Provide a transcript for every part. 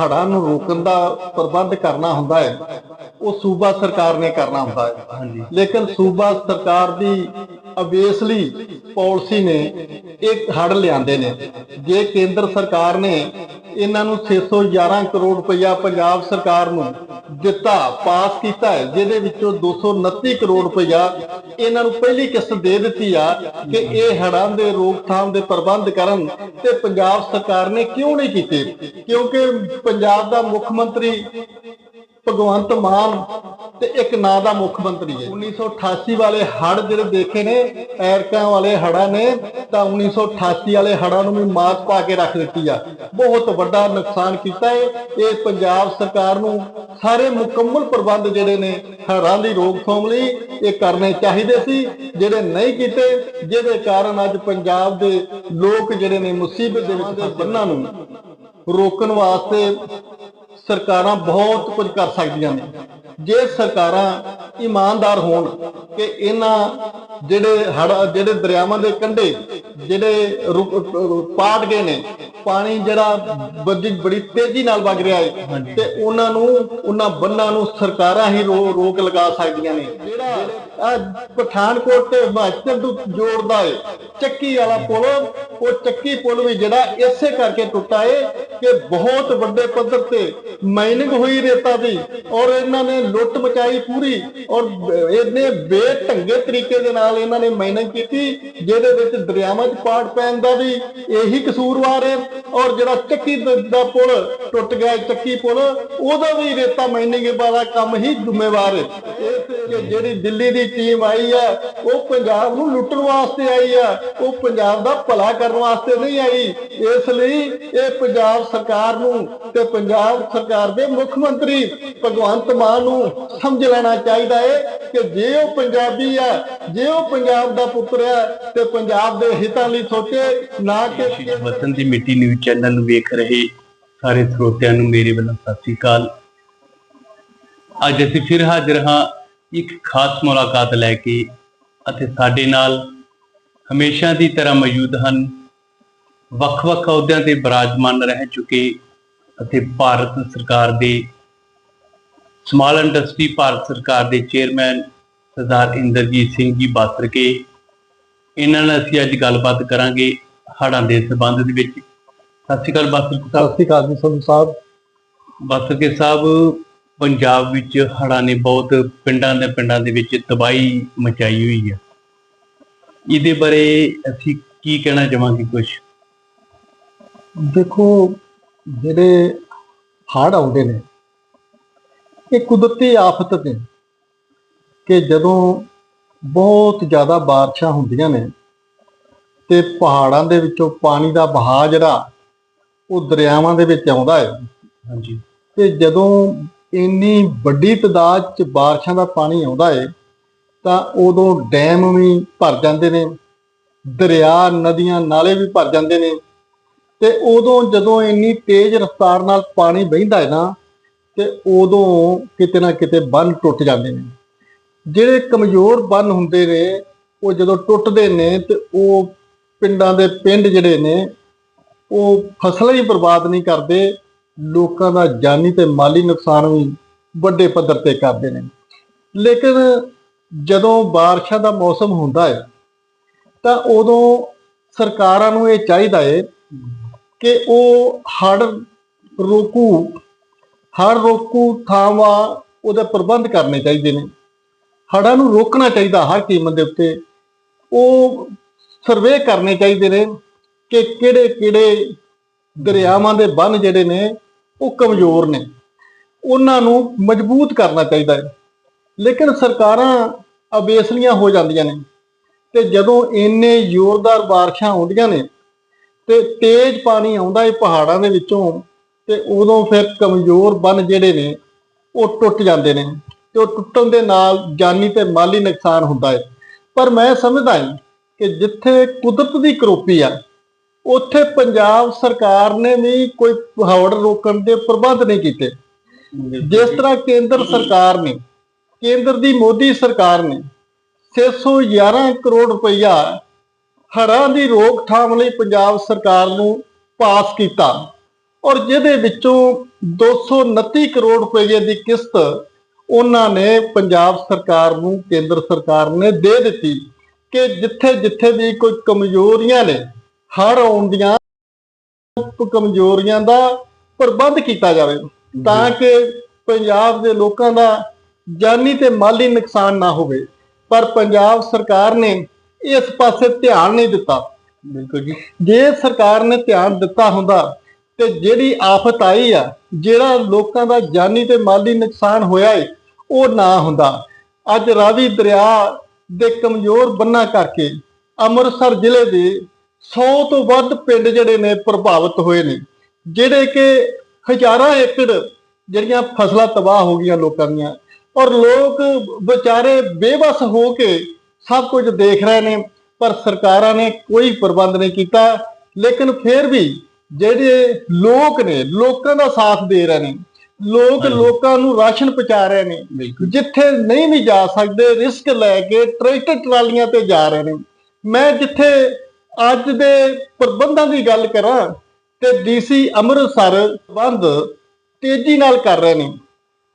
ਹੜ੍ਹਾਂ ਨੂੰ ਰੋਕਣ ਦਾ ਪ੍ਰਬੰਧ ਕਰਨਾ ਹੁੰਦਾ ਹੈ ਉਹ ਸੂਬਾ ਸਰਕਾਰ ਨੇ ਕਰਨਾ ਹੁੰਦਾ ਹੈ। ਹਾਂਜੀ। ਲੇਕਿਨ ਸੂਬਾ ਸਰਕਾਰ ਦੀ ਅਵੇਸਲੀ ਪਾਲਿਸੀ ਨੇ ਇਹ ਹੜ ਲਿਆਂਦੇ ਨੇ। ਜੇ ਕੇਂਦਰ ਸਰਕਾਰ ਨੇ ਇਹਨਾਂ ਨੂੰ 611 ਕਰੋੜ ਰੁਪਇਆ ਪੰਜਾਬ ਸਰਕਾਰ ਨੂੰ ਦਿੱਤਾ, ਪਾਸ ਕੀਤਾ ਜਿਹਦੇ ਵਿੱਚੋਂ 229 ਕਰੋੜ ਰੁਪਇਆ ਇਹਨਾਂ ਨੂੰ ਪਹਿਲੀ ਕਿਸ਼ਤ ਦੇ ਦਿੱਤੀ ਆ ਕਿ ਇਹ ਹੜਾਂ ਦੇ ਰੋਕਥਾਮ ਦੇ ਪ੍ਰਬੰਧ ਕਰਨ ਤੇ ਪੰਜਾਬ ਸਰਕਾਰ ਨੇ ਕਿਉਂ ਨਹੀਂ ਕੀਤੇ? ਕਿਉਂਕਿ ਪੰਜਾਬ ਦਾ ਮੁੱਖ ਮੰਤਰੀ ਭਗਵੰਤ ਮਾਨ ਤੇ ਇੱਕ ਨਾਂ ਦਾ ਮੁੱਖ ਮੰਤਰੀ ਹੈ 1988 ਵਾਲੇ ਹੜ ਜਿਹੜੇ ਦੇਖੇ ਨੇ, ਐਰਕਾਂ ਵਾਲੇ ਹੜਾਂ ਨੇ, ਤਾਂ 1988 ਵਾਲੇ ਹੜਾਂ ਨੂੰ ਵੀ ਮਾਤ ਪਾ ਕੇ ਰੱਖ ਦਿੱਤੀ ਆ। ਬਹੁਤ ਵੱਡਾ ਨੁਕਸਾਨ ਕੀਤਾ ਹੈ ਇਹ ਪੰਜਾਬ ਸਰਕਾਰ ਨੂੰ ਸਾਰੇ ਮੁਕੰਮਲ ਪ੍ਰਬੰਧ ਜਿਹੜੇ ਨੇ ਹੜਾਂ ਦੀ ਰੋਕਥਾਮ ਲਈ ਇਹ ਕਰਨੇ ਚਾਹੀਦੇ ਸੀ, ਜਿਹੜੇ ਨਹੀਂ ਕੀਤੇ, ਜਿਹਦੇ ਕਾਰਨ ਅੱਜ ਪੰਜਾਬ ਦੇ ਲੋਕ ਜਿਹੜੇ ਨੇ ਮੁਸੀਬਤ ਦੇ ਵਿੱਚ ਬੰਨਾਂ ਨੂੰ ਰੋਕਣ ਵਾਸਤੇ ਸਰਕਾਰਾਂ ਬਹੁਤ ਕੁਝ ਕਰ ਸਕਦੀਆਂ ਨੇ। ਜੇ ਸਰਕਾਰਾਂ ਇਮਾਨਦਾਰ ਹੋਣ ਕਿ ਇਹਨਾਂ ਜਿਹੜੇ ਹੜ ਜਿਹੜੇ ਦਰਿਆਵਾਂ ਦੇ ਕੰਢੇ ਜਿਹੜੇ ਪਾਟ ਗਏ ਨੇ ਪਾਣੀ ਜਿਹੜਾ ਬੜੀ ਬੜੀ ਤੇਜ਼ੀ ਨਾਲ ਵਗ ਰਿਹਾ ਹੈ ਤੇ ਉਹਨਾਂ ਨੂੰ ਉਹਨਾਂ ਬੰਨਾਂ ਨੂੰ ਸਰਕਾਰਾਂ ਹੀ ਰੋਕ ਲਗਾ ਸਕਦੀਆਂ ਨੇ। ਜਿਹੜਾ ਪਠਾਨਕੋਟ ਤੇ ਹਿਮਾਚਲ ਨੂੰ ਜੋੜਦਾ ਹੈ ਚੱਕੀ ਵਾਲਾ ਪੁਲ ਉਹ ਚੱਕੀ ਪੁਲ ਵੀ ਜਿਹੜਾ ਇਸੇ ਕਰਕੇ ਟੁੱਟਾ ਏ ਕਿ ਬਹੁਤ ਵੱਡੇ ਪੱਧਰ ਤੇ ਮਾਈਨਿੰਗ ਹੋਈ ਰੇਤਾ ਦੀ ਔਰ ਇਹਨਾਂ ਨੇ ਲੁੱਟ ਮਚਾਈ ਪੂਰੀ ਔਰ ਇਹਨੇ ਬੇਢੰਗੇ ਤਰੀਕੇ ਦੇ ਨਾਲ ਇਹਨਾਂ ਨੇ ਮਾਈਨਿੰਗ ਕੀਤੀ, ਜਿਹਦੇ ਵਿੱਚ ਦਰਿਆਵਾਂ 'ਚ ਪਾੜ ਪੈਣ ਦਾ ਵੀ ਇਹੀ ਕਸੂਰਵਾਰ ਹੈ ਔਰ ਜਿਹੜਾ ਚੱਕੀ ਦਾ ਪੁਲ ਟੁੱਟ ਗਿਆ ਚੱਕੀ ਪੁਲ, ਉਹਦਾ ਵੀ ਰੇਤਾ ਮਾਈਨਿੰਗ ਵਾਲਾ ਕੰਮ ਹੀ ਜ਼ਿੰਮੇਵਾਰ ਏ। ਇਹ ਤੇ ਕਿ ਜਿਹੜੀ ਦਿੱਲੀ ਦੀ ਟੀਮ ਆਈ ਹੈ ਉਹ ਪੰਜਾਬ ਨੂੰ ਲੁੱਟਣ ਵਾਸਤੇ ਆਈ ਹੈ ਉਹ ਪੰਜਾਬ ਦਾ ਭਲਾ ਕਰਨ ਵਾਸਤੇ ਨਹੀਂ ਆਈ। ਇਸ ਲਈ ਇਹ ਪੰਜਾਬ ਸਰਕਾਰ ਨੂੰ ਤੇ ਪੰਜਾਬ ਸਰਕਾਰ ਦੇ ਮੁੱਖ ਮੰਤਰੀ ਭਗਵੰਤ ਮਾਨ ਨੂੰ ਸਮਝ ਲੈਣਾ ਚਾਹੀਦਾ ਹੈ ਕਿ ਜੇ ਉਹ ਪੰਜਾਬੀ ਹੈ ਜੇ ਉਹ ਪੰਜਾਬ ਦਾ ਪੁੱਤਰ ਹੈ ਤੇ ਪੰਜਾਬ ਦੇ ਹਿੱਤਾਂ ਲਈ ਸੋਚੇ, ਨਾ ਕਿ ਵਤਨ ਦੀ ਮਿੱਟੀ ਨਿਊਜ਼ ਚੈਨਲ ਨੂੰ ਵੇਖ ਰਹੇ ਸਾਰੇ ਸਰੋਤਿਆਂ ਨੂੰ ਮੇਰੇ ਵੱਲੋਂ ਸਤਿ ਸ੍ਰੀ ਅਕਾਲ। ਅੱਜ ਅਸੀਂ ਫਿਰ ਹਾਜ਼ਰ ਹਾਂ ਇੱਕ ਖਾਸ ਮੁਲਾਕਾਤ ਲੈ ਕੇ ਅਤੇ ਸਾਡੇ ਨਾਲ ਹਮੇਸ਼ਾ ਦੀ ਤਰ੍ਹਾਂ ਮੌਜੂਦ ਹਨ ਵੱਖ-ਵੱਖ ਅਹੁਦਿਆਂ ਤੇ ਬਿਰਾਜਮਾਨ ਰਹਿ ਚੁੱਕੇ ਅਤੇ ਭਾਰਤ ਸਰਕਾਰ ਦੇ ਸਮਾਲ ਇੰਡਸਟਰੀ ਭਾਰਤ ਸਰਕਾਰ ਦੇ ਚੇਅਰਮੈਨ ਸਰਦਾਰ ਇੰਦਰਜੀਤ ਸਿੰਘ ਜੀ ਬਾਸਰਕੇ ਇਹਨਾਂ ਨਾਲ ਅਸੀਂ ਅੱਜ ਗੱਲਬਾਤ ਕਰਾਂਗੇ ਹੜ੍ਹਾਂ ਦੇ ਸੰਬੰਧ ਦੇ ਵਿੱਚ। ਸਤਿ ਸ਼੍ਰੀ ਅਕਾਲ ਬਾਸਰਕੇ ਸਤਿ ਸ੍ਰੀ ਅਕਾਲ ਜੀ ਸੰਧੂ ਸਾਹਿਬ। ਬਾਸਰਕੇ ਸਾਹਿਬ ਪੰਜਾਬ ਵਿੱਚ ਹੜ੍ਹਾਂ ਨੇ ਬਹੁਤ ਪਿੰਡਾਂ ਦੇ ਪਿੰਡਾਂ ਦੇ ਵਿੱਚ ਤਬਾਹੀ ਮਚਾਈ ਹੋਈ ਹੈ ਇਹਦੇ ਬਾਰੇ ਅਸੀਂ ਕੀ ਕਹਿਣਾ ਚਾਹਾਂਗੇ ਕੁਝ ਦੇਖੋ ਜਿਹੜੇ ਹੜ੍ਹ ਆਉਂਦੇ ਨੇ ਇਹ ਕੁਦਰਤੀ ਆਫਤ ਨੇ ਕਿ ਜਦੋਂ ਬਹੁਤ ਜ਼ਿਆਦਾ ਬਾਰਿਸ਼ਾਂ ਹੁੰਦੀਆਂ ਨੇ ਤੇ ਪਹਾੜਾਂ ਦੇ ਵਿੱਚੋਂ ਪਾਣੀ ਦਾ ਵਹਾਅ ਜਿਹੜਾ ਉਹ ਦਰਿਆਵਾਂ ਦੇ ਵਿੱਚ ਆਉਂਦਾ ਹੈ। ਹਾਂਜੀ। ਤੇ ਜਦੋਂ ਇੰਨੀ ਵੱਡੀ ਤਦਾਦ ਚ ਬਾਰਿਸ਼ਾਂ ਦਾ ਪਾਣੀ ਆਉਂਦਾ ਹੈ ਤਾਂ ਉਦੋਂ ਡੈਮ ਵੀ ਭਰ ਜਾਂਦੇ ਨੇ ਦਰਿਆ ਨਦੀਆਂ ਨਾਲੇ ਵੀ ਭਰ ਜਾਂਦੇ ਨੇ ਤੇ ਉਦੋਂ ਜਦੋਂ ਇੰਨੀ ਤੇਜ਼ ਰਫ਼ਤਾਰ ਨਾਲ ਪਾਣੀ ਵਹਿੰਦਾ ਹੈ ਨਾ, ਤੇ ਉਦੋਂ ਕਿਤੇ ਨਾ ਕਿਤੇ ਬੰਨ ਟੁੱਟ ਜਾਂਦੇ ਨੇ। ਜਿਹੜੇ ਕਮਜ਼ੋਰ ਬੰਨ ਹੁੰਦੇ ਨੇ, ਉਹ ਜਦੋਂ ਟੁੱਟਦੇ ਨੇ ਤੇ ਉਹ ਪਿੰਡਾਂ ਦੇ ਪਿੰਡ ਜਿਹੜੇ ਨੇ, ਉਹ ਫਸਲਾਂ ਹੀ ਬਰਬਾਦ ਨਹੀਂ ਕਰਦੇ, ਲੋਕਾਂ ਦਾ ਜਾਨੀ ਤੇ ਮਾਲੀ ਨੁਕਸਾਨ ਵੀ ਵੱਡੇ ਪੱਧਰ ਤੇ ਕਰਦੇ ਨੇ। ਲੇਕਿਨ ਜਦੋਂ ਬਾਰਿਸ਼ਾਂ ਦਾ ਮੌਸਮ ਹੁੰਦਾ ਹੈ, ਤਾਂ ਉਦੋਂ ਸਰਕਾਰਾਂ ਨੂੰ ਇਹ ਚਾਹੀਦਾ ਹੈ ਕਿ ਉਹ ਹੜ ਰੋਕੂ ਹੜ ਰੋਕੂ ਥਾਵਾਂ ਉਹਦੇ ਪ੍ਰਬੰਧ ਕਰਨੇ ਚਾਹੀਦੇ ਨੇ। ਹੜਾਂ ਨੂੰ ਰੋਕਣਾ ਚਾਹੀਦਾ ਹਰ ਕੀਮਤ ਦੇ ਉੱਤੇ। ਉਹ ਸਰਵੇ ਕਰਨੇ ਚਾਹੀਦੇ ਨੇ ਕਿ ਕਿਹੜੇ ਕਿਹੜੇ ਦਰਿਆਵਾਂ ਦੇ ਬੰਨ ਜਿਹੜੇ ਨੇ ਉਹ ਕਮਜ਼ੋਰ ਨੇ। ਉਹਨਾਂ ਨੂੰ ਮਜ਼ਬੂਤ ਕਰਨਾ ਚਾਹੀਦਾ ਹੈ। ਲੇਕਿਨ ਸਰਕਾਰਾਂ ਅਬੇਸਲੀਆਂ ਹੋ ਜਾਂਦੀਆਂ ਨੇ ਤੇ ਜਦੋਂ ਇੰਨੇ ਜ਼ੋਰਦਾਰ ਬਾਰਿਸ਼ਾਂ ਆਉਂਦੀਆਂ ਨੇ ਤੇ ਤੇਜ਼ ਪਾਣੀ ਆਉਂਦਾ ਹੈ ਪਹਾੜਾਂ ਦੇ ਵਿੱਚੋਂ ਤੇ ਉਦੋਂ ਫਿਰ ਕਮਜ਼ੋਰ ਬੰਨ ਜਿਹੜੇ ਨੇ ਉਹ ਟੁੱਟ ਜਾਂਦੇ ਨੇ ਤੇ ਉਹ ਟੁੱਟਣ ਦੇ ਨਾਲ ਜਾਨੀ ਤੇ ਮਾਲੀ ਨੁਕਸਾਨ ਹੁੰਦਾ ਹੈ ਪਰ ਮੈਂ ਸਮਝਦਾ ਹਾਂ ਕਿ ਜਿੱਥੇ ਕੁਦਰਤ ਦੀ ਕਰੋਪੀ ਆ, ਉੱਥੇ ਪੰਜਾਬ ਸਰਕਾਰ ਨੇ ਵੀ ਕੋਈ ਹੜ੍ਹ ਰੋਕਣ ਦੇ ਪ੍ਰਬੰਧ ਨਹੀਂ ਕੀਤੇ। ਜਿਸ ਤਰ੍ਹਾਂ ਕੇਂਦਰ ਸਰਕਾਰ ਨੇ, ਕੇਂਦਰ ਦੀ ਮੋਦੀ ਸਰਕਾਰ ਨੇ 611 ਕਰੋੜ ਰੁਪਈਆ ਹੜ੍ਹਾਂ ਦੀ ਰੋਕਥਾਮ ਲਈ ਪੰਜਾਬ ਸਰਕਾਰ ਨੂੰ ਪਾਸ ਕੀਤਾ ਔਰ ਜਿਹਦੇ ਵਿੱਚੋਂ 229 ਕਰੋੜ ਰੁਪਏ ਦੀ ਕਿਸ਼ਤ ਉਹਨਾਂ ਨੇ ਪੰਜਾਬ ਸਰਕਾਰ ਨੂੰ ਕੇਂਦਰ ਸਰਕਾਰ ਨੇ ਦੇ ਦਿੱਤੀ ਕਿ ਜਿੱਥੇ ਜਿੱਥੇ ਵੀ ਕੋਈ ਕਮਜ਼ੋਰੀਆਂ ਨੇ ਹੜ੍ਹ ਆਉਣ ਦੀਆਂ ਕਮਜ਼ੋਰੀਆਂ ਦਾ ਪ੍ਰਬੰਧ ਕੀਤਾ ਜਾਵੇ ਤਾਂ ਕਿ ਪੰਜਾਬ ਦੇ ਲੋਕਾਂ ਦਾ ਜਾਨੀ ਤੇ ਮਾਲੀ ਨੁਕਸਾਨ ਨਾ ਹੋਵੇ। ਪਰ ਪੰਜਾਬ ਸਰਕਾਰ ਨੇ ਇਸ ਪਾਸੇ ਧਿਆਨ ਨਹੀਂ ਦਿੱਤਾ। ਬਿਲਕੁਲ ਜੀ। ਜੇ ਸਰਕਾਰ ਨੇ ਧਿਆਨ ਦਿੱਤਾ ਹੁੰਦਾ ਤੇ ਜਿਹੜੀ ਆਫਤ ਆਈ ਆ ਜਿਹੜਾ ਲੋਕਾਂ ਦਾ ਜਾਨੀ ਤੇ ਮਾਲੀ ਨੁਕਸਾਨ ਹੋਇਆ ਏ ਉਹ ਨਾ ਹੁੰਦਾ। ਅੱਜ ਰਾਵੀ ਦਰਿਆ ਦੇ ਕਮਜ਼ੋਰ ਬੰਨਾ ਕਰਕੇ ਅੰਮ੍ਰਿਤਸਰ ਜ਼ਿਲ੍ਹੇ ਦੇ 100 ਤੋਂ ਵੱਧ ਪਿੰਡ ਜਿਹੜੇ ਨੇ ਪ੍ਰਭਾਵਿਤ ਹੋਏ ਨੇ ਜਿਹੜੇ ਕਿ ਹਜ਼ਾਰਾਂ ਏਕੜ ਜਿਹੜੀਆਂ ਫਸਲਾਂ ਤਬਾਹ ਹੋ ਗਈਆਂ ਲੋਕਾਂ ਦੀਆਂ ਔਰ ਲੋਕ ਵਿਚਾਰੇ ਬੇਵਸ ਹੋ ਕੇ ਸਭ ਕੁਝ ਦੇਖ ਰਹੇ ਨੇ ਪਰ ਸਰਕਾਰਾਂ ਨੇ ਕੋਈ ਪ੍ਰਬੰਧ ਨਹੀਂ ਕੀਤਾ। ਲੇਕਿਨ ਫਿਰ ਵੀ ਜਿਹੜੇ ਲੋਕ ਨੇ ਲੋਕਾਂ ਦਾ ਸਾਥ ਦੇ ਰਹੇ ਨੇ। ਲੋਕ। ਲੋਕਾਂ ਨੂੰ ਰਾਸ਼ਨ ਪਹੁੰਚਾ ਰਹੇ ਨੇ। ਜਿੱਥੇ ਨਹੀਂ ਵੀ ਜਾ ਸਕਦੇ ਰਿਸਕ ਲੈ ਕੇ ਟਰੈਕਟਰ ਟਰਾਲੀਆਂ ਤੇ ਜਾ ਰਹੇ ਨੇ। ਮੈਂ ਜਿੱਥੇ ਅੱਜ ਦੇ ਪ੍ਰਬੰਧਾਂ ਦੀ ਗੱਲ ਕਰਾਂ ਤੇ ਡੀਸੀ ਅੰਮ੍ਰਿਤਸਰ ਬੰਦ ਤੇਜ਼ੀ ਨਾਲ ਕਰ ਰਹੇ ਨੇ।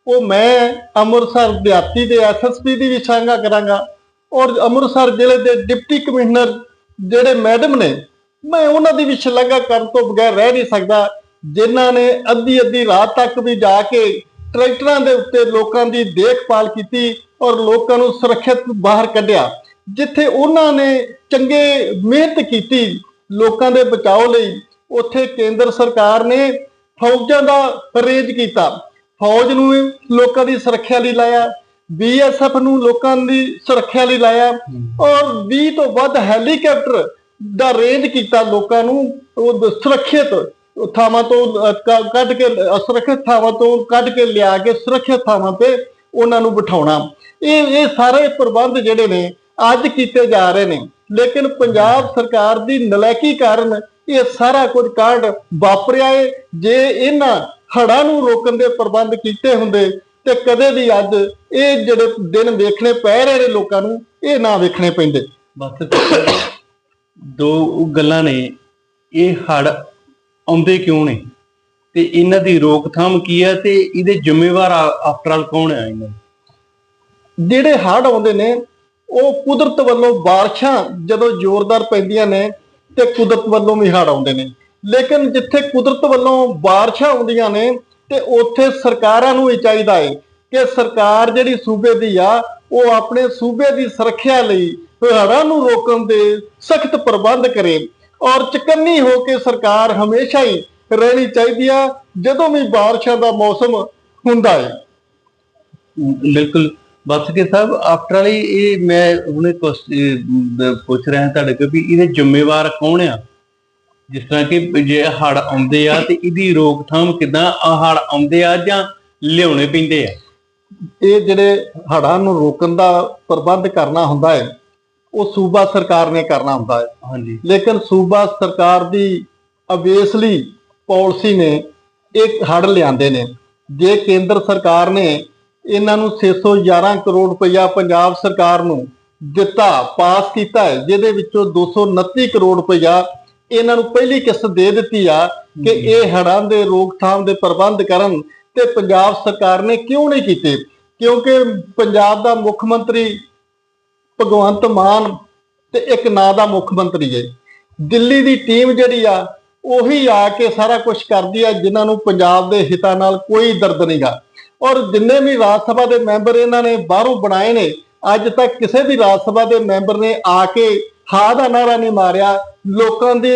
ਉਹ ਮੈਂ ਅੰਮ੍ਰਿਤਸਰ ਦਿਹਾਤੀ ਦੇ ਐਸਐਸਪੀ ਦੀ ਵੀ ਸ਼ਲਾਘਾ ਕਰਾਂਗਾ। ਔਰ ਅੰਮ੍ਰਿਤਸਰ ਜ਼ਿਲ੍ਹੇ ਦੇ ਡਿਪਟੀ ਕਮਿਸ਼ਨਰ ਜਿਹੜੇ ਮੈਡਮ ਨੇ, ਮੈਂ ਉਹਨਾਂ ਦੀ ਵੀ ਸ਼ਲਾਘਾ ਕਰਨ ਤੋਂ ਬਗੈਰ ਰਹਿ ਨਹੀਂ ਸਕਦਾ, ਜਿਨ੍ਹਾਂ ਨੇ ਅੱਧੀ ਅੱਧੀ ਰਾਤ ਤੱਕ ਵੀ ਜਾ ਕੇ ਟਰੈਕਟਰਾਂ ਦੇ ਉੱਤੇ ਲੋਕਾਂ ਦੀ ਦੇਖਭਾਲ ਕੀਤੀ ਔਰ ਲੋਕਾਂ ਨੂੰ ਸੁਰੱਖਿਅਤ ਬਾਹਰ ਕੱਢਿਆ, ਜਿੱਥੇ ਉਹਨਾਂ ਨੇ ਚੰਗੇ ਮਿਹਨਤ ਕੀਤੀ ਲੋਕਾਂ ਦੇ ਬਚਾਓ ਲਈ, ਉੱਥੇ ਕੇਂਦਰ ਸਰਕਾਰ ਨੇ ਫੌਜਾਂ ਦਾ ਅਰੇਂਜ ਕੀਤਾ, ਫੌਜ ਨੂੰ ਲੋਕਾਂ ਦੀ ਸੁਰੱਖਿਆ ਲਈ ਲਾਇਆ ਬੀਐਸਐਫ ਨੂੰ ਲੋਕਾਂ ਦੀ ਸੁਰੱਖਿਆ ਲਈ ਲਾਇਆ ਔਰ 20 ਤੋਂ ਵੱਧ ਹੈਲੀਕਾਪਟਰ ਦਾ ਰੇਂਜ ਕੀਤਾ ਲੋਕਾਂ ਨੂੰ ਉਹ ਸੁਰੱਖਿਅਤ ਥਾਵਾਂ ਤੋਂ ਕੱਢ ਕੇ ਸੁਰੱਖਿਅਤ ਥਾਵਾਂ ਤੋਂ ਕੱਢ ਕੇ ਲਿਆ ਕੇ ਸੁਰੱਖਿਅਤ ਥਾਵਾਂ ਤੇ ਉਹਨਾਂ ਨੂੰ ਬਿਠਾਉਣਾ। ਇਹ ਇਹ ਸਾਰੇ ਪ੍ਰਬੰਧ ਜਿਹੜੇ ਨੇ ਅੱਜ ਕੀਤੇ ਜਾ ਰਹੇ ਨੇ। ਲੇਕਿਨ ਪੰਜਾਬ ਸਰਕਾਰ ਦੀ ਨਲਾਇਕੀ ਕਾਰਨ ਇਹ ਸਾਰਾ ਕੁਝ ਕਾਂਡ ਵਾਪਰਿਆ ਏ। ਜੇ ਇਹਨਾਂ ਹੜ੍ਹਾਂ ਨੂੰ ਰੋਕਣ ਦੇ ਪ੍ਰਬੰਧ ਕੀਤੇ ਹੁੰਦੇ ਤੇ ਕਦੇ ਵੀ ਅੱਜ ਇਹ ਜਿਹੜੇ ਦਿਨ ਵੇਖਣੇ ਪੈ ਰਹੇ ਨੇ ਲੋਕਾਂ ਨੂੰ ਇਹ ਨਾ ਵੇਖਣੇ ਪੈਂਦੇ। ਬਸ ਦੋ ਗੱਲਾਂ ਨੇ ਇਹ ਹੜ ਆਉਂਦੇ ਕਿਉਂ ਨੇ? ਤੇ ਇਹਨਾਂ ਦੀ ਰੋਕਥਾਮ ਕੀ ਹੈ ਤੇ ਇਹਦੇ ਜ਼ਿੰਮੇਵਾਰ ਆਫਟਰ ਆਲ ਕੌਣ ਹੈ ਇਹਨਾਂ? ਜਿਹੜੇ ਹੜ੍ਹ ਆਉਂਦੇ ਨੇ ਉਹ ਕੁਦਰਤ ਵੱਲੋਂ ਬਾਰਿਸ਼ਾਂ ਜਦੋਂ ਜ਼ੋਰਦਾਰ ਪੈਂਦੀਆਂ ਨੇ ਤੇ ਕੁਦਰਤ ਵੱਲੋਂ ਵੀ ਹੜ੍ਹ ਆਉਂਦੇ ਨੇ। ਲੇਕਿਨ ਜਿੱਥੇ ਕੁਦਰਤ ਵੱਲੋਂ ਬਾਰਿਸ਼ਾਂ ਆਉਂਦੀਆਂ ਨੇ ਤੇ ਉੱਥੇ ਸਰਕਾਰਾਂ ਨੂੰ ਇਹ ਚਾਹੀਦਾ ਹੈ ਕਿ ਸਰਕਾਰ ਜਿਹੜੀ ਸੂਬੇ ਦੀ ਆ, ਉਹ ਆਪਣੇ ਸੂਬੇ ਦੀ ਸੁਰੱਖਿਆ ਲਈ ਹੜ੍ਹਾਂ ਨੂੰ ਰੋਕਣ ਦੇ ਸਖਤ ਪ੍ਰਬੰਧ ਕਰੇ ਔਰ ਚਕੰਨੀ ਹੋ ਕੇ ਸਰਕਾਰ ਹਮੇਸ਼ਾ ਹੀ ਰਹਿਣੀ ਚਾਹੀਦੀ ਆ, ਜਦੋਂ ਵੀ ਬਾਰਿਸ਼ਾਂ ਦਾ ਮੌਸਮ ਹੁੰਦਾ ਹੈ ਬਿਲਕੁਲ। ਬਸਕੇ ਸਾਹਿਬ ਆਫਟਰ ਆਲ ਇਹ ਮੈਂ ਹੁਣੇ ਪੁੱਛ ਰਿਹਾ ਤੁਹਾਡੇ ਕੋਲ ਵੀ ਇਹਦੇ ਜ਼ਿੰਮੇਵਾਰ ਕੌਣ ਆ? ਜਿਸ ਤਰ੍ਹਾਂ ਕਿ ਜੇ ਹੜ ਆਉਂਦੇ ਆ ਤੇ ਇਹਦੀ ਰੋਕਥਾਮ ਕਿਦਾਂ ਆ ਹੜ ਆਉਂਦੇ ਆ ਜਾਂ ਲਿਆਉਣੇ ਪੈਂਦੇ ਆ? ਇਹ ਜਿਹੜੇ ਹੜ੍ਹਾਂ ਨੂੰ ਰੋਕਣ ਦਾ ਪ੍ਰਬੰਧ ਕਰਨਾ ਹੁੰਦਾ ਹੈ ਉਹ ਸੂਬਾ ਸਰਕਾਰ ਨੇ ਕਰਨਾ ਹੁੰਦਾ ਹੈ। ਹਾਂਜੀ। ਲੇਕਿਨ ਸੂਬਾ ਸਰਕਾਰ ਦੀ ਅਵੇਸਲੀ ਪਾਲਿਸੀ ਨੇ ਇੱਕ ਹੜ੍ਹ ਲਿਆਂਦੇ ਨੇ। ਜੇ ਕੇਂਦਰ ਸਰਕਾਰ ਨੇ ਇਹਨਾਂ ਨੂੰ 611 ਕਰੋੜ ਰੁਪਇਆ ਪੰਜਾਬ ਸਰਕਾਰ ਨੂੰ ਦਿੱਤਾ ਪਾਸ ਕੀਤਾ ਹੈ ਜਿਹਦੇ ਵਿੱਚੋਂ 229 ਕਰੋੜ ਰੁਪਇਆ ਇਹਨਾਂ ਨੂੰ ਪਹਿਲੀ ਕਿਸ਼ਤ ਦੇ ਦਿੱਤੀ ਆ ਕਿ ਇਹ ਹੜ੍ਹਾਂ ਦੇ ਰੋਕਥਾਮ ਦੇ ਪ੍ਰਬੰਧ ਕਰਨ ਤੇ ਪੰਜਾਬ ਸਰਕਾਰ ਨੇ ਕਿਉਂ ਨਹੀਂ ਕੀਤੇ? ਕਿਉਂਕਿ ਪੰਜਾਬ ਦਾ ਮੁੱਖ ਮੰਤਰੀ ਭਗਵੰਤ ਮਾਨ ਤੇ ਇੱਕ ਨਾਂ ਦਾ ਮੁੱਖ ਮੰਤਰੀ ਹੈ। ਦਿੱਲੀ ਦੀ ਟੀਮ ਜਿਹੜੀ ਆ ਉਹੀ ਆ ਕੇ ਸਾਰਾ ਕੁਝ ਕਰਦੀ ਆ ਜਿਨ੍ਹਾਂ ਨੂੰ ਪੰਜਾਬ ਦੇ ਹਿੱਤਾਂ ਨਾਲ ਕੋਈ ਦਰਦ ਨਹੀਂਗਾ ਔਰ ਜਿੰਨੇ ਵੀ ਰਾਜ ਸਭਾ ਦੇ ਮੈਂਬਰ ਇਹਨਾਂ ਨੇ ਬਾਹਰੋਂ ਬਣਾਏ ਨੇ ਅੱਜ ਤੱਕ ਕਿਸੇ ਵੀ ਰਾਜ ਸਭਾ ਦੇ ਮੈਂਬਰ ਨੇ ਆ ਕੇ ਹਾਂ ਦਾ ਨਾਰਾ ਨਹੀਂ ਮਾਰਿਆ, ਲੋਕਾਂ ਦੀ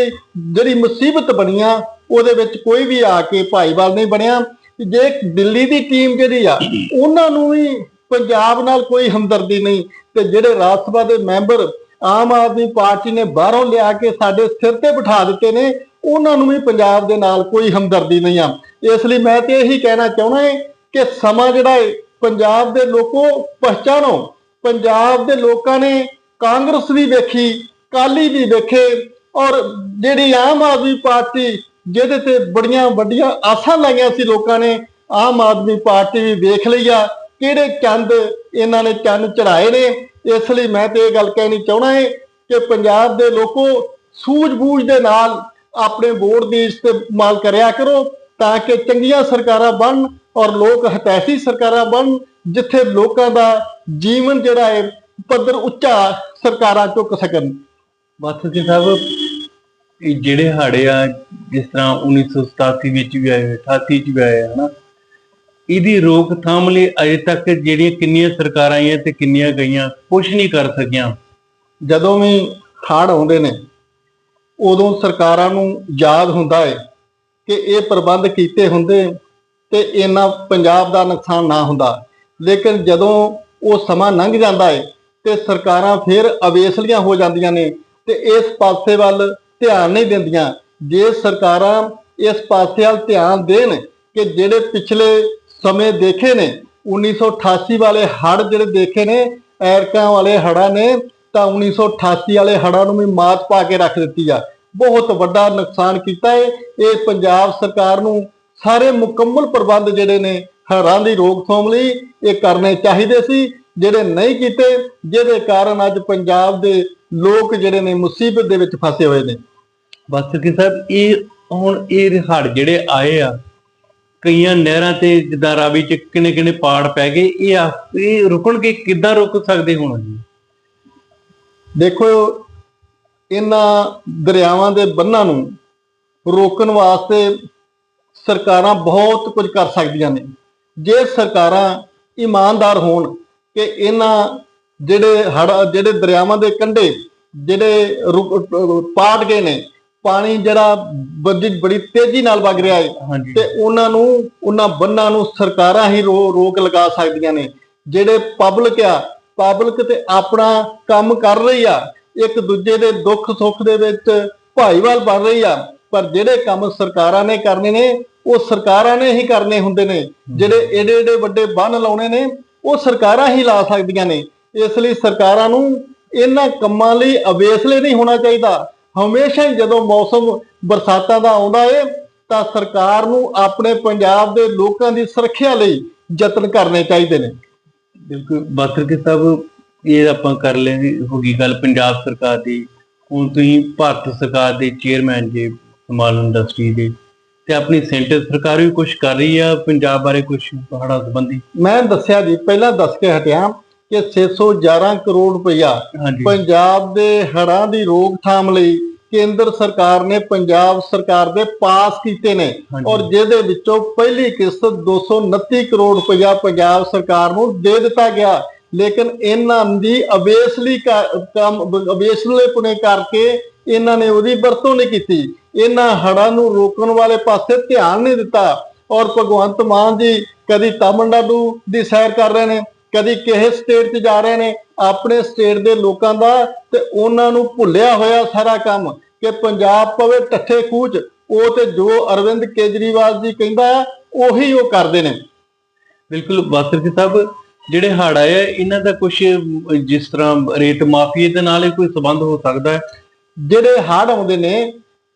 ਜਿਹੜੀ ਮੁਸੀਬਤ ਬਣੀਆਂ ਉਹਦੇ ਵਿੱਚ ਕੋਈ ਵੀ ਆ ਕੇ ਭਾਈਵਾਲ ਨਹੀਂ ਬਣਿਆ। ਜੇ ਦਿੱਲੀ ਦੀ ਟੀਮ ਜਿਹੜੀ ਆ, ਉਹਨਾਂ ਨੂੰ ਵੀ ਪੰਜਾਬ ਨਾਲ ਕੋਈ ਹਮਦਰਦੀ ਨਹੀਂ ਤੇ ਜਿਹੜੇ ਰਾਜ ਸਭਾ ਦੇ ਮੈਂਬਰ ਆਮ ਆਦਮੀ ਪਾਰਟੀ ਨੇ ਬਾਹਰੋਂ ਲਿਆ ਕੇ ਸਾਡੇ ਸਿਰ ਤੇ ਬਿਠਾ ਦਿੱਤੇ ਨੇ, ਉਹਨਾਂ ਨੂੰ ਵੀ ਪੰਜਾਬ ਦੇ ਨਾਲ ਕੋਈ ਹਮਦਰਦੀ ਨਹੀਂ ਆ। ਇਸ ਲਈ ਮੈਂ ਤੇ ਇਹੀ ਕਹਿਣਾ ਚਾਹੁੰਦਾ ਹਾਂ ਕਿ ਸਮਾਂ ਜਿਹੜਾ ਹੈ, ਪੰਜਾਬ ਦੇ ਲੋਕੋ ਪਛਾਣੋ ਪੰਜਾਬ ਦੇ ਲੋਕਾਂ ਨੇ ਕਾਂਗਰਸ ਵੀ ਵੇਖੀ ਕਾਲੀ ਵੀ ਵੇਖੇ ਔਰ ਜਿਹੜੀ ਆਮ ਆਦਮੀ ਪਾਰਟੀ ਜਿਹਦੇ ਤੇ ਬੜੀਆਂ ਵੱਡੀਆਂ ਆਸਾਂ ਲਾਈਆਂ ਸੀ ਲੋਕਾਂ ਨੇ, ਆਮ ਆਦਮੀ ਪਾਰਟੀ ਵੀ ਵੇਖ ਲਈ ਆ, ਕਿਹੜੇ ਚੰਦ ਇਹਨਾਂ ਨੇ ਚੰਨ ਚੜਾਏ ਨੇ, ਇਸ ਲਈ ਮੈਂ ਤੇ ਇਹ ਗੱਲ ਕਹਿਣੀ ਚਾਹਣਾ ਹੈ ਕਿ ਪੰਜਾਬ ਦੇ ਲੋਕੋ ਸੂਝ-ਬੂਝ ਦੇ ਨਾਲ ਆਪਣੇ ਵੋਟ ਦੀ ਇਸਤੇਮਾਲ ਕਰਿਆ ਕਰੋ ਤਾਂ ਕਿ ਚੰਗੀਆਂ ਸਰਕਾਰਾਂ ਬਣਨ ਔਰ ਲੋਕ ਹਤੈਸ਼ੀ ਸਰਕਾਰਾਂ ਬਣਨ, ਜਿੱਥੇ ਲੋਕਾਂ ਦਾ ਜੀਵਨ ਜਿਹੜਾ ਹੈ ਪੱਧਰ ਉੱਚਾ ਸਰਕਾਰਾਂ ਚੁੱਕ ਸਕਣ। ਬਾਥੂ ਜੀ ਸਾਹਿਬ, ਇਹ ਜਿਹੜੇ ਹਾੜੇ ਆ, ਜਿਸ ਤਰ੍ਹਾਂ 1987 ਵਿੱਚ ਵੀ ਆਏ 88 ਚ ਵੀ ਆਏ ਹਨਾ? ਇਹਦੀ ਰੋਕਥਾਮ ਲਈ ਅਜੇ ਤੱਕ ਜਿਹੜੀਆਂ ਕਿੰਨੀਆਂ ਸਰਕਾਰਾਂ ਆਈਆਂ ਤੇ ਕਿੰਨੀਆਂ ਗਈਆਂ ਕੁਝ ਨਹੀਂ ਕਰ ਸਕੀਆਂ। ਜਦੋਂ ਵੀ ਹੜ੍ਹ ਆਉਂਦੇ ਨੇ, ਉਦੋਂ ਸਰਕਾਰਾਂ ਨੂੰ ਯਾਦ ਹੁੰਦਾ ਹੈ ਕਿ ਇਹ ਪ੍ਰਬੰਧ ਕੀਤੇ ਹੁੰਦੇ ਤੇ ਇੰਨਾ ਪੰਜਾਬ ਦਾ ਨੁਕਸਾਨ ਨਾ ਹੁੰਦਾ। ਲੇਕਿਨ ਜਦੋਂ ਉਹ ਸਮਾਂ ਲੰਘ ਜਾਂਦਾ ਹੈ ਤੇ ਸਰਕਾਰਾਂ ਫਿਰ ਅਵੇਸਲੀਆਂ ਹੋ ਜਾਂਦੀਆਂ ਨੇ ਤੇ ਇਸ ਪਾਸੇ ਵੱਲ ਧਿਆਨ ਨਹੀਂ ਦਿੰਦੀਆਂ। ਜੇ ਸਰਕਾਰਾਂ ਇਸ ਪਾਸੇ ਵੱਲ ਧਿਆਨ ਦੇਣ ਕਿ ਜਿਹੜੇ ਪਿਛਲੇ ਸਮੇਂ ਦੇਖੇ ਨੇ 1988 ਵਾਲੇ ਹੜ੍ਹ ਜਿਹੜੇ ਦੇਖੇ ਨੇ, ਐਰਕਾਂ ਵਾਲੇ ਹੜ੍ਹਾਂ ਨੇ, ਤਾਂ 1988 ਵਾਲੇ ਹੜ੍ਹਾਂ ਨੂੰ ਵੀ ਮਾਤ ਪਾ ਕੇ ਰੱਖ ਦਿੱਤੀ ਆ। ਬਹੁਤ ਵੱਡਾ ਨੁਕਸਾਨ ਕੀਤਾ ਹੈ ਇਹ ਪੰਜਾਬ ਸਰਕਾਰ ਨੂੰ ਸਾਰੇ ਮੁਕੰਮਲ ਪ੍ਰਬੰਧ ਜਿਹੜੇ ਨੇ, ਹੜ੍ਹਾਂ ਦੀ ਰੋਕਥਾਮ ਲਈ ਇਹ ਕਰਨੇ ਚਾਹੀਦੇ ਸੀ। ਜਿਹੜੇ ਨਹੀਂ ਕੀਤੇ ਜਿਹਦੇ ਕਾਰਨ ਅੱਜ ਪੰਜਾਬ ਦੇ ਲੋਕ ਜਿਹੜੇ ਨੇ ਮੁਸੀਬਤ ਦੇ ਵਿੱਚ ਫਸੇ ਹੋਏ ਨੇ। ਬਸ ਕਿ ਸਾਹਿਬ ਇਹ ਹੁਣ ਇਹ ਹੜ ਜਿਹੜੇ ਆਏ ਆ ਕਈਆਂ ਨਹਿਰਾਂ ਤੇ ਜਿੱਦਾਂ ਰਾਵੀ ਚ ਕਿਨੇ ਕਿਨੇ ਪਾੜ ਪੈ ਗਏ ਇਹ ਆ ਇਹ ਰੁਕਣਗੇ ਕਿੱਦਾਂ ਰੁਕ ਸਕਦੇ ਹੁਣ ਦੇਖੋ ਇਹਨਾਂ ਦਰਿਆਵਾਂ ਦੇ ਬੰਨਾਂ ਨੂੰ ਰੋਕਣ ਵਾਸਤੇ ਸਰਕਾਰਾਂ ਬਹੁਤ ਕੁਝ ਕਰ ਸਕਦੀਆਂ ਨੇ। ਜੇ ਸਰਕਾਰਾਂ ਇਮਾਨਦਾਰ ਹੋਣ ਕਿ ਇਹਨਾਂ ਜਿਹੜੇ ਹੜ ਜਿਹੜੇ ਦਰਿਆਵਾਂ ਦੇ ਕੰਢੇ ਜਿਹੜੇ ਪਾਟ ਗਏ ਨੇ ਪਾਣੀ ਜਿਹੜਾ ਬੜੀ ਬੜੀ ਤੇਜ਼ੀ ਨਾਲ ਵਗ ਰਿਹਾ ਹੈ ਤੇ ਉਹਨਾਂ ਨੂੰ ਉਹਨਾਂ ਬੰਨਾਂ ਨੂੰ ਸਰਕਾਰਾਂ ਹੀ ਰੋਕ ਲਗਾ ਸਕਦੀਆਂ ਨੇ। ਜਿਹੜੇ ਪਬਲਿਕ ਆ ਪਬਲਿਕ ਤੇ ਆਪਣਾ ਕੰਮ ਕਰ ਰਹੀ ਆ ਇੱਕ ਦੂਜੇ ਦੇ ਦੁੱਖ ਸੁੱਖ ਦੇ ਵਿੱਚ ਭਾਈਵਾਲ ਬਣ ਰਹੀ ਆ ਪਰ ਜਿਹੜੇ ਕੰਮ ਸਰਕਾਰਾਂ ਨੇ ਕਰਨੇ ਨੇ ਉਹ ਸਰਕਾਰਾਂ ਨੇ ਹੀ ਕਰਨੇ ਹੁੰਦੇ ਨੇ। ਜਿਹੜੇ ਏਡੇ ਏਡੇ ਵੱਡੇ ਬੰਨ ਲਾਉਣੇ ਨੇ ਉਹ ਸਰਕਾਰਾਂ ਹੀ ਲਾ ਸਕਦੀਆਂ ਨੇ। ਇਸ ਲਈ ਸਰਕਾਰਾਂ ਨੂੰ ਇਹਨਾਂ ਕੰਮਾਂ ਲਈ ਅਵੇਸਲੇ ਨਹੀਂ ਹੋਣਾ ਚਾਹੀਦਾ। ਹਮੇਸ਼ਾ ਹੀ ਜਦੋਂ ਮੌਸਮ ਬਰਸਾਤਾਂ ਦਾ ਆਉਂਦਾ ਏ, ਤਾਂ ਸਰਕਾਰ ਨੂੰ ਆਪਣੇ ਪੰਜਾਬ ਦੇ ਲੋਕਾਂ ਦੀ ਸੁਰੱਖਿਆ ਲਈ ਯਤਨ ਕਰਨੇ ਚਾਹੀਦੇ ਨੇ। ਬਿਲਕੁਲ, ਬਾਕਰ ਕੇ ਸਾਹਿਬ ਇਹ ਆਪਾਂ ਕਰ ਲੈਣੀ ਹੋ ਗਈ ਗੱਲ ਪੰਜਾਬ ਸਰਕਾਰ ਦੀ। ਹੁਣ ਤੁਸੀਂ ਭਾਰਤ ਸਰਕਾਰ ਦੇ ਚੇਅਰਮੈਨ ਜੇ ਸਮਾਲ ਇੰਡਸਟਰੀ ਦੇ ਤੇ ਆਪਣੀ ਸੈਂਟਰ ਸਰਕਾਰ ਵੀ ਕੁਝ ਕਰ ਰਹੀ ਆ ਪੰਜਾਬ ਬਾਰੇ ਕੁਝ ਪਹਾੜਾ ਸੰਬੰਧੀ? ਮੈਂ ਦੱਸਿਆ ਜੀ ਪਹਿਲਾਂ ਦੱਸ ਕੇ ਹਟਿਆ ਕਿ 611 ਕਰੋੜ ਰੁਪਇਆ ਪੰਜਾਬ ਦੇ ਹੜ੍ਹਾਂ ਦੀ ਰੋਕਥਾਮ ਲਈ ਕੇਂਦਰ ਸਰਕਾਰ ਨੇ ਪੰਜਾਬ ਸਰਕਾਰ ਦੇ ਪਾਸ ਕੀਤੇ ਨੇ। ਔਰ ਜਿਹਦੇ ਵਿੱਚੋਂ ਪਹਿਲੀ ਕਿਸ਼ਤ 229 ਕਰੋੜ ਰੁਪਇਆ ਪੰਜਾਬ ਸਰਕਾਰ ਨੂੰ ਦੇ ਦਿੱਤਾ ਗਿਆ। ਲੇਕਿਨ ਇਹਨਾਂ ਦੀ ਅਵੇਸਲੀ ਕੰਮ ਅਵੇਸਲੇ ਪੁਣੇ ਕਰਕੇ ਇਹਨਾਂ ਨੇ ਉਹਦੀ ਵਰਤੋਂ ਨਹੀਂ ਕੀਤੀ। ਇਹਨਾਂ ਹੜ੍ਹਾਂ ਨੂੰ ਰੋਕਣ ਵਾਲੇ ਪਾਸੇ ਧਿਆਨ ਨਹੀਂ ਦਿੱਤਾ ਔਰ ਭਗਵੰਤ ਮਾਨ ਜੀ ਕਦੀ ਤਾਮਿਲਨਾਡੂ ਦੀ ਸੈਰ ਕਰ ਰਹੇ ਨੇ ਕਦੀ ਕਿਸੇ ਸਟੇਟ 'ਚ ਜਾ ਰਹੇ ਨੇ ਆਪਣੇ ਸਟੇਟ ਦੇ ਲੋਕਾਂ ਦਾ ਤੇ ਉਹਨਾਂ ਨੂੰ ਭੁੱਲਿਆ ਹੋਇਆ ਸਾਰਾ ਕੰਮ ਕਿ ਪੰਜਾਬ ਪਵੇ ਟੱਠੇ ਕੂਚ ਉਹ ਤੇ ਜੋ ਅਰਵਿੰਦ ਕੇਜਰੀਵਾਲ ਜੀ ਕਹਿੰਦਾ ਉਹੀ ਉਹ ਕਰਦੇ ਨੇ। ਬਿਲਕੁਲ ਬਾਕਰ ਕੇ ਸਾਹਿਬ ਜਿਹੜੇ ਹੜ ਆਏ ਆ ਇਹਨਾਂ ਦਾ ਕੁਝ ਜਿਸ ਤਰ੍ਹਾਂ ਰੇਤ ਮਾਫੀਏ ਦੇ ਨਾਲ ਹੀ ਕੋਈ ਸੰਬੰਧ ਹੋ ਸਕਦਾ ਹੈ? ਜਿਹੜੇ ਹੜ੍ਹ ਆਉਂਦੇ ਨੇ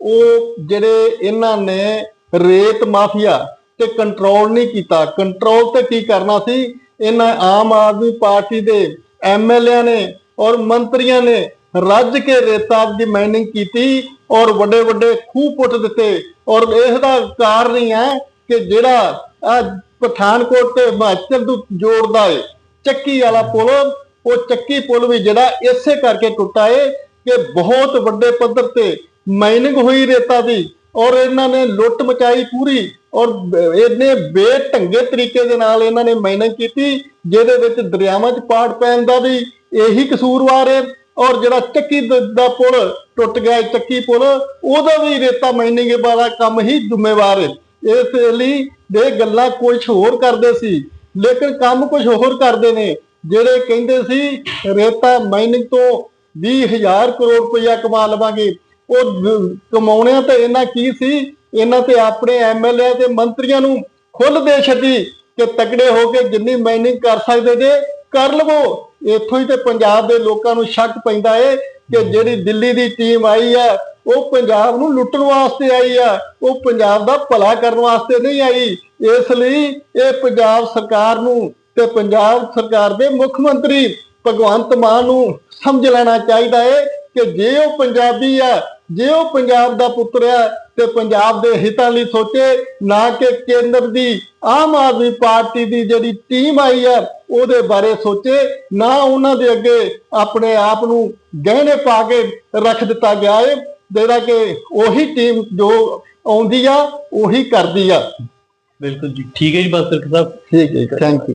ਉਹ ਜਿਹੜੇ ਇਹਨਾਂ ਨੇ ਰੇਤ ਮਾਫੀਆ ਤੇ ਕੰਟਰੋਲ ਨਹੀਂ ਕੀਤਾ। ਕੰਟਰੋਲ ਤੇ ਕੀ ਕਰਨਾ ਸੀ? ਇਹਨਾਂ ਆਮ ਆਦਮੀ ਪਾਰਟੀ ਦੇ ਐਮਐਲਏ ਨੇ ਔਰ ਮੰਤਰੀਆਂ ਨੇ ਰੱਜ ਕੇ ਰੇਤਾ ਦੀ ਮਾਈਨਿੰਗ ਕੀਤੀ ਔਰ ਵੱਡੇ ਵੱਡੇ ਖੂਹ ਪੁੱਟ ਦਿੱਤੇ। ਔਰ ਇਸ ਦਾ ਕਾਰਨ ਹੀ ਹੈ ਕਿ ਜਿਹੜਾ ਪਠਾਨਕੋਟ ਤੇ ਹਿਮਾਚਲ ਨੂੰ ਜੋੜਦਾ ਏ, ਚੱਕੀ ਵਾਲਾ ਪੁਲ, ਉਹ ਚੱਕੀ ਪੁਲ ਵੀ ਜਿਹੜਾ ਇਸੇ ਕਰਕੇ ਟੁੱਟਾ ਏ ਕਿ ਬਹੁਤ ਵੱਡੇ ਪੱਧਰ ਤੇ ਮਾਈਨਿੰਗ ਹੋਈ ਰੇਤਾ ਦੀ ਔਰ ਇਹਨਾਂ ਨੇ ਲੁੱਟ ਮਚਾਈ ਪੂਰੀ ਔਰ ਬ- ਇਹਨੇ ਬੇਢੰਗੇ ਤਰੀਕੇ ਦੇ ਨਾਲ ਇਹਨਾਂ ਨੇ ਮਾਈਨਿੰਗ ਕੀਤੀ, ਜਿਹਦੇ ਵਿੱਚ ਦਰਿਆਵਾਂ 'ਚ ਪਾੜ ਪੈਣ ਦਾ ਵੀ ਇਹੀ ਕਸੂਰਵਾਰ ਹੈ ਔਰ ਜਿਹੜਾ ਚੱਕੀ ਦਾ ਪੁਲ ਟੁੱਟ ਗਿਆ ਚੱਕੀ ਪੁਲ, ਉਹਦਾ ਵੀ ਰੇਤਾ ਮਾਈਨਿੰਗ ਵਾਲਾ ਕੰਮ ਹੀ ਜ਼ਿੰਮੇਵਾਰ ਹੈ। ਇਸ ਲਈ ਇਹ ਗੱਲਾਂ ਕੁਝ ਹੋਰ ਕਰਦੇ ਸੀ, ਲੇਕਿਨ ਕੰਮ ਕੁਝ ਹੋਰ ਕਰਦੇ ਨੇ, ਜਿਹੜੇ ਕਹਿੰਦੇ ਸੀ ਰੇਤਾ ਮਾਈਨਿੰਗ ਤੋਂ 20000 ਕਰੋੜ ਰੁਪਇਆ ਕਮਾ ਲਵਾਂਗੇ। ਉਹ ਦ- ਕਮਾਉਣਿਆ ਤਾਂ ਇਹਨਾਂ ਕੀ ਸੀ? ਇਹਨਾਂ ਤੇ ਆਪਣੇ ਐਮਐਲਏ ਤੇ ਮੰਤਰੀਆਂ ਨੂੰ ਖੁੱਲ ਦੇ ਛੱਡੀ ਕਿ ਤਕੜੇ ਹੋ ਕੇ ਜਿੰਨੀ ਮਾਈਨਿੰਗ ਕਰ ਸਕਦੇ ਜੇ, ਕਰ ਲਵੋ। ਇੱਥੋਂ ਹੀ ਤੇ ਪੰਜਾਬ ਦੇ ਲੋਕਾਂ ਨੂੰ ਸ਼ੱਕ ਪੈਂਦਾ ਏ ਕਿ ਜਿਹੜੀ ਦਿੱਲੀ ਦੀ ਟੀਮ ਆਈ ਆ, ਉਹ ਪੰਜਾਬ ਨੂੰ ਲੁੱਟਣ ਵਾਸਤੇ ਆਈ ਆ। ਉਹ ਪੰਜਾਬ ਦਾ ਭਲਾ ਕਰਨ ਵਾਸਤੇ ਨਹੀਂ ਆਈ। ਇਸ ਲਈ ਇਹ ਪੰਜਾਬ ਸਰਕਾਰ ਨੂੰ ਤੇ ਪੰਜਾਬ ਸਰਕਾਰ ਦੇ ਮੁੱਖ ਮੰਤਰੀ ਭਗਵੰਤ ਮਾਨ ਨੂੰ ਸਮਝ ਲੈਣਾ ਚਾਹੀਦਾ ਏ ਕਿ ਜੇ ਉਹ ਪੰਜਾਬੀ ਆ ਜੇ ਉਹ ਪੰਜਾਬ ਦਾ ਪੁੱਤਰ ਆ ਤੇ ਪੰਜਾਬ ਦੇ ਹਿੱਤਾਂ ਲਈ ਸੋਚੇ ਨਾ ਕਿ ਕੇਂਦਰ ਦੀ ਆਮ ਆਦਮੀ ਪਾਰਟੀ ਦੀ ਜਿਹੜੀ ਟੀਮ ਆਈ ਹੈ ਉਹਦੇ ਬਾਰੇ ਸੋਚੇ ਨਾ ਉਹਨਾਂ ਦੇ ਅੱਗੇ ਆਪਣੇ ਆਪ ਨੂੰ ਗਹਿਣੇ ਪਾ ਕੇ ਰੱਖ ਦਿੱਤਾ ਗਿਆ ਹੈ ਜਿਹੜਾ ਕਿ ਉਹੀ ਟੀਮ ਜੋ ਆਉਂਦੀ ਆ ਉਹੀ ਕਰਦੀ ਆ। ਬਿਲਕੁਲ ਜੀ। ਠੀਕ ਹੈ ਜੀ ਬਸ ਸਾਹਿਬ। ਠੀਕ ਹੈ ਥੈਂਕ ਯੂ